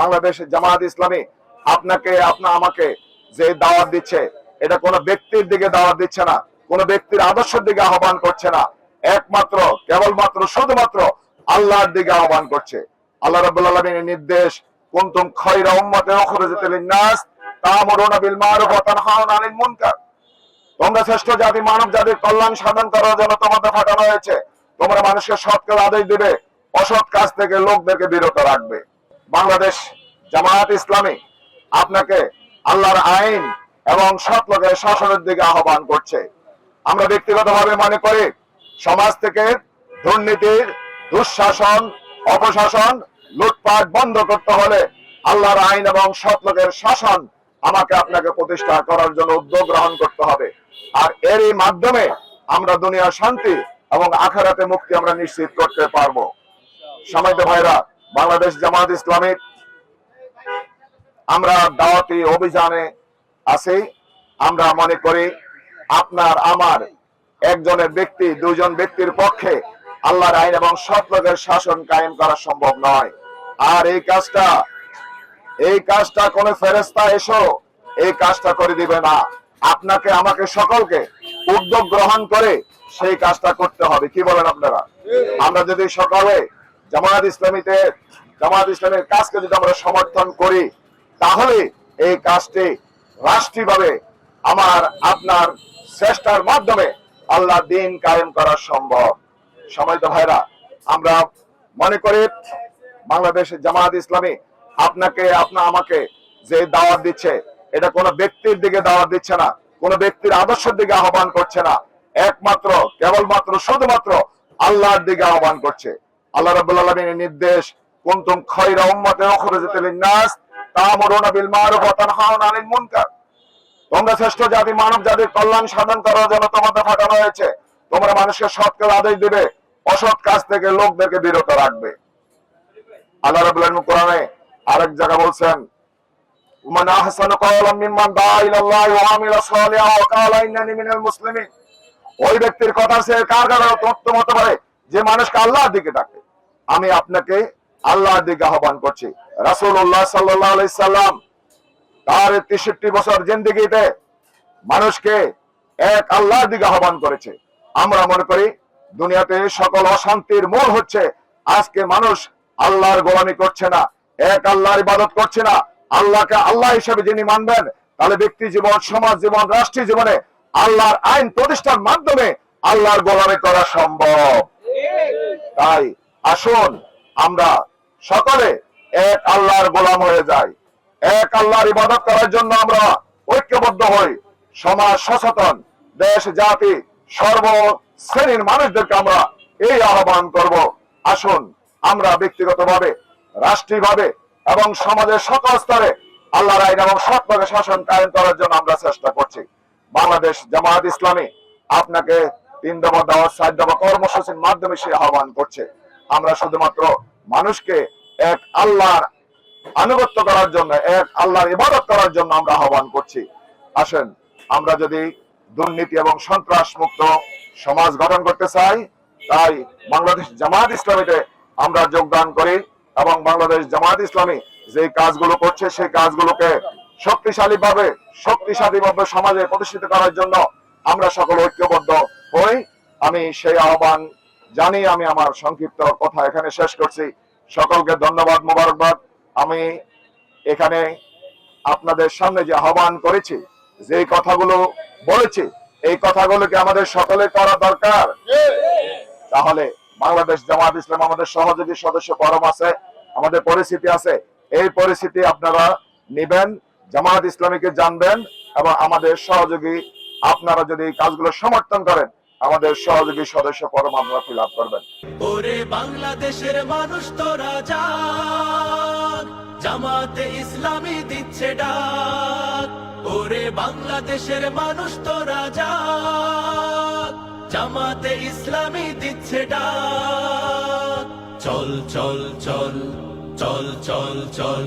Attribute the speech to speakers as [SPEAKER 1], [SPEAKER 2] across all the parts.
[SPEAKER 1] বাংলাদেশ জামায়াত ইসলামী আপনাকে, আপনা আমাকে যে দাওয়াত দিচ্ছে, এটা কোনো ব্যক্তির দিকে দাওয়াত দিচ্ছে না, কোনো ব্যক্তির আদর্শের দিকে আহ্বান করছে না। একমাত্র, কেবলমাত্র, শুধুমাত্র আল্লাহর দিকে আহ্বান করছে। আল্লাহ রাব্বুল নির্দেশ তোমরা শ্রেষ্ঠ জাতি, মানব জাতির কল্যাণ সাধন করার জন্য তোমাদের মানুষকে সৎ আদেশ দিবে, অসৎ কাজ থেকে লোকদেরকে বিরত রাখবে। বাংলাদেশ জামায়াত ইসলামী আপনাকে আল্লাহর আইন এবং সৎ লোকের শাসনের দিকে আহ্বান করছে। আমরা ব্যক্তিগতভাবে মনে করি, সমাজ থেকে দুর্নীতির, দুঃশাসন, অপশাসন লুটপাট বন্ধ করতে হলে আল্লাহর আইন এবং সৎ লোকের শাসন আমাকে আপনাকে প্রতিষ্ঠা করার জন্য উদ্যোগ গ্রহণ করতে হবে। আর এরই মাধ্যমে আমরা দুনিয়ার শান্তি এবং আখারাতে মুক্তি আমরা নিশ্চিত করতে পারব। সমাইত ভাইরা বাংলাদেশ জামাত ইসলামী আমরা দাওয়াতি অভিযানে আছি। আমরা মনে করি আপনার, আমার একজনের ব্যক্তি দুজন ব্যক্তির পক্ষে আল্লাহর আইন এবং সৎ লোকের শাসন কায়েম করা সম্ভব নয়। আর এই কাজটা এই কাজটা কোন ফেরেস্তা এসো, এই কাজটা করে দিবে না। আপনাকে, আমাকে সকলকে উদ্যোগ গ্রহণ করে সেই কাজটা করতে হবে। কি বলেন আপনারা? আমরা যদি সকালে জামায়াত ইসলামীতে, জামায়াত ইসলামের কাজকে যদি আমরা সমর্থন করি, তাহলে এই কাজটি রাষ্ট্রীয়ভাবে আমার, আপনার চেষ্টার মাধ্যমে আল্লাহ দিন কায়েম করা সম্ভব। সময়ত ভাইরা আমরা মনে করি বাংলাদেশের জামায়াত ইসলামী আপনাকে, আপনা আমাকে যে দাওয়াত দিচ্ছে, এটা কোনো ব্যক্তির দিকে দাওয়াত দিচ্ছে না, কোনো ব্যক্তির আদর্শের দিকে আহ্বান করছে না। একমাত্র, কেবলমাত্র, শুধুমাত্র আল্লাহর দিকে আহ্বান করছে। আল্লাহ রাব্বুল আলামিনের নির্দেশ, কুনতুম খায়রা উম্মাতে উখরিজাত লিন-নাস তা'মুরুনা বিল মা'রুফ ওয়া তানহাউনা আনিল মুনকার তোমরা শ্রেষ্ঠ জাতি মানব জাতির কল্যাণ সাধন করার জন্য তোমাদের ফাটানো হয়েছে তোমরা মানুষকে সৎ কাজ আদেশ দেবে, অসৎ কাজ থেকে লোকদেরকে বিরত রাখবে। আল্লাহ রাব্বুল আলামিন কোরআনে আরেক জায়গা বলছেন, মান আহসানু কওলাম মিম্মান দাআ ইলাল্লাহি ওয়া আমিলা সালিহান ওয়া কালা ইন্নানি মিনাল মুসলিমিন ওই ব্যক্তির কথা সে কার কারণে তত্ত্ব মত পারে যে মানুষকে আল্লাহর দিকে ডাকে, আমি আপনাকে আল্লাহর দিকে আহ্বান করছি। আলাইহি সাল্লাম তার তেষট্টি বছর জিন্দিগিতে মানুষকে এক আল্লাহর দিকে আহ্বান করেছে। আমরা মনে করি, দুনিয়াতে সকল অশান্তির মূল হচ্ছে আজকে মানুষ আল্লাহর গোলামি করছে না, এক আল্লাহর ইবাদত করছে না। আল্লাহকে আল্লাহ হিসেবে যিনি মানবেন, তাহলে ব্যক্তি জীবন, সমাজ জীবন, রাষ্ট্রীয় জীবনে আল্লাহর আইন প্রতিষ্ঠার মাধ্যমে আল্লাহর গোলামি করা সম্ভব। তাই আসুন আমরা সকলে এক আল্লাহর গোলাম হয়ে যাই। এক আল্লাহর ইবাদত করার জন্য আমরা ঐক্যবদ্ধ হই। সমাজ সচেতন, দেশ, জাতি, সর্ব শ্রেণির মানুষদেরকে আমরা এই আহ্বান করব। আসুন আমরা ব্যক্তিগতভাবে, রাষ্ট্রীয়ভাবে এবং সমাজের সকল স্তরে আল্লাহর আইন এবং সৎভাবে শাসন কায়েম করার জন্য আমরা চেষ্টা করছি। বাংলাদেশ জামায়াত ইসলামী আপনাকে তিন দফা দেওয়া সাত দফা কর্মসূচির মাধ্যমে সে আহ্বান করছে। আমরা শুধুমাত্র মানুষকে এক আল্লাহর আনুগত্য করার জন্য, এক আল্লাহর ইবাদত করার জন্য আমরা আহ্বান করছি। আসেন, আমরা যদি দুর্নীতি এবং সন্ত্রাস মুক্ত সমাজ গঠন করতে চাই, তাই বাংলাদেশ জামায়াত ইসলামীতে আমরা যোগদান করি এবং বাংলাদেশ জামায়াত ইসলামী যে কাজগুলো করছে, সেই কাজগুলোকে শক্তিশালী ভাবে শক্তিশালী ভাবে সমাজে প্রতিষ্ঠিত করার জন্য আমরা সকল ঐক্যবদ্ধ হই, আমি সেই আহ্বান জানি আমি আমার সংক্ষিপ্ত কথা এখানে শেষ করছি। সকলকে ধন্যবাদ, মোবারকবাদ। আমি এখানে আপনাদের সামনে যে আহ্বান করেছি, যে কথাগুলো বলেছি, এই কথাগুলোকে আমাদের সকলে করা দরকার। তাহলে বাংলাদেশ জামাত ইসলাম আমাদের সহযোগী সদস্য পরম আছে, আমাদের পরিস্থিতি আছে। এই পরিস্থিতি আপনারা নিবেন জামাত ইসলামীকে জানবেন এবং আমাদের সহযোগী আপনারা যদি কাজগুলো সমর্থন করেন আমাদের সহযোগী সদস্য ফরম আপনারা ফিল আপ করবেন।
[SPEAKER 2] ওরে বাংলাদেশের মানুষ তো রাজা জামাতে ইসলামী দিচ্ছে ডাক। ওরে বাংলাদেশের মানুষ তোরা যাক, জামাতে ইসলামী দিচ্ছে ডাক। চল চল চল চল চল চল।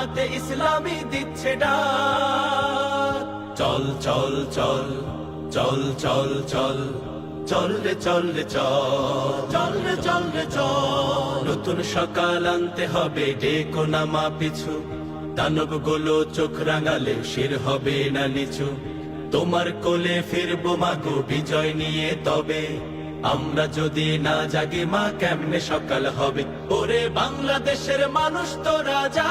[SPEAKER 2] জামাতে ইসলামী দিচ্ছে চল চল চল চল চল চল চল রে চল রে, চল চল রে চল রে, চল। নতুন সকাল আনতে হবে, ডেকো নামা পিছু। দানবগুলো চোখ রাঙালে শির হবে না নিচু। তোমার কোলে ফিরবো মাগো বিজয় নিয়ে তবে। আমরা যদি না জাগি মা, কেমনে সকাল হবে? ওরে বাংলাদেশের মানুষ তো রাজা।